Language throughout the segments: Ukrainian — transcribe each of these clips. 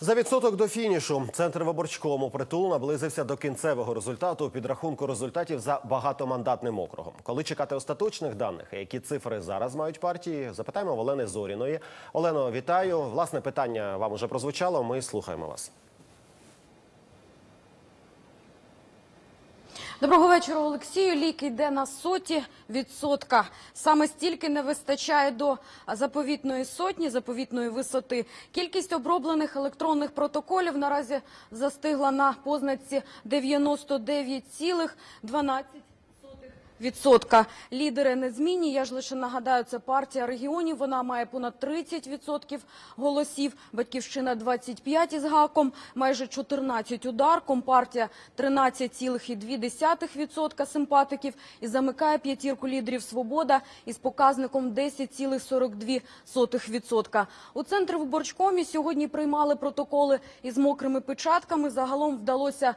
За відсоток до фінішу центр виборчкому притул наблизився до кінцевого результату підрахунку результатів за багатомандатним округом. Коли чекати остаточних даних, які цифри зараз мають партії, запитаємо в Олени Зоріної. Олено, вітаю. Власне питання вам уже прозвучало. Ми слухаємо вас. Доброго вечора, Олексію. Лік йде на соті відсотка. Саме стільки не вистачає до заповітної сотні, заповітної висоти. Кількість оброблених електронних протоколів наразі застигла на познаці 99,12%. Відсотка лідери незмінні. Я ж лише нагадаю, це партія регіонів. Вона має понад 30% голосів. Батьківщина 25 із гаком, майже 14 удар. Компартія 13,2% симпатиків і замикає п'ятірку лідерів Свобода із показником 10,42%. У центрі виборчкомі сьогодні приймали протоколи із мокрими печатками. Загалом вдалося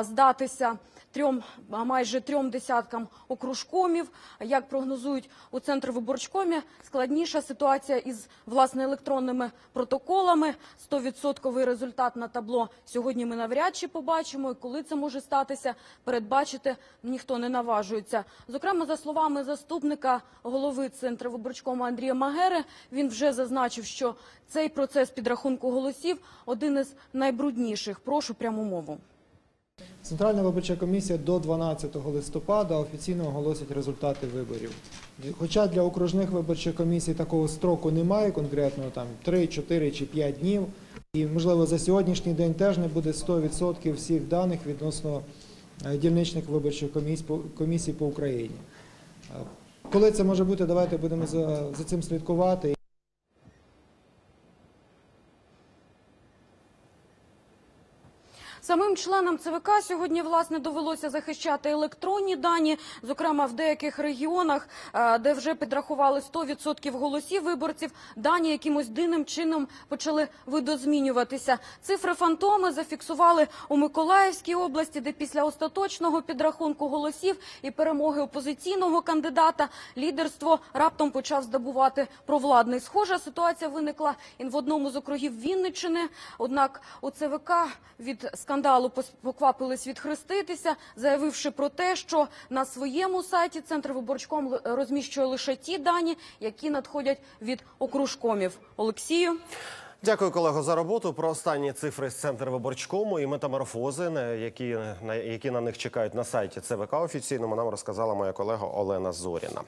здатися трьом майже трьом десяткам окружкомів. Як прогнозують у центрі виборчкомі, складніша ситуація із власне електронними протоколами. 100% результат на табло сьогодні ми навряд чи побачимо. І коли це може статися, передбачити ніхто не наважується. Зокрема, за словами заступника голови центру виборчкому Андрія Магери, він вже зазначив, що цей процес підрахунку голосів один із найбрудніших. Прошу пряму мову. Центральна виборча комісія до 12 листопада офіційно оголосить результати виборів. Хоча для окружних виборчих комісій такого строку немає, конкретно там 3, 4 чи 5 днів, і можливо за сьогоднішній день теж не буде 100% всіх даних відносно е, дільничних виборчих комісій по, Україні. Е, Коли це може бути, давайте будемо за, за цим слідкувати. Самим членам ЦВК сьогодні власне довелося захищати електронні дані, зокрема в деяких регіонах, е, де вже підрахували 100% голосів виборців. Дані якимось дивним чином почали видозмінюватися. Цифри фантоми зафіксували у Миколаївській області, де після остаточного підрахунку голосів і перемоги опозиційного кандидата лідерство раптом почав здобувати провладний. Схожа ситуація виникла і в одному з округів Вінниччини. Однак у ЦВК від скандалу пос- поквапились відхреститися, заявивши про те, що на своєму сайті центр виборчком розміщує лише ті дані, які надходять від окружкомів. Олексію. Дякую, колего, за роботу. Про останні цифри з центру виборчкому і метаморфози, які на які на них чекають на сайті ЦВК офіційному, нам розказала моя колега Олена Зоріна.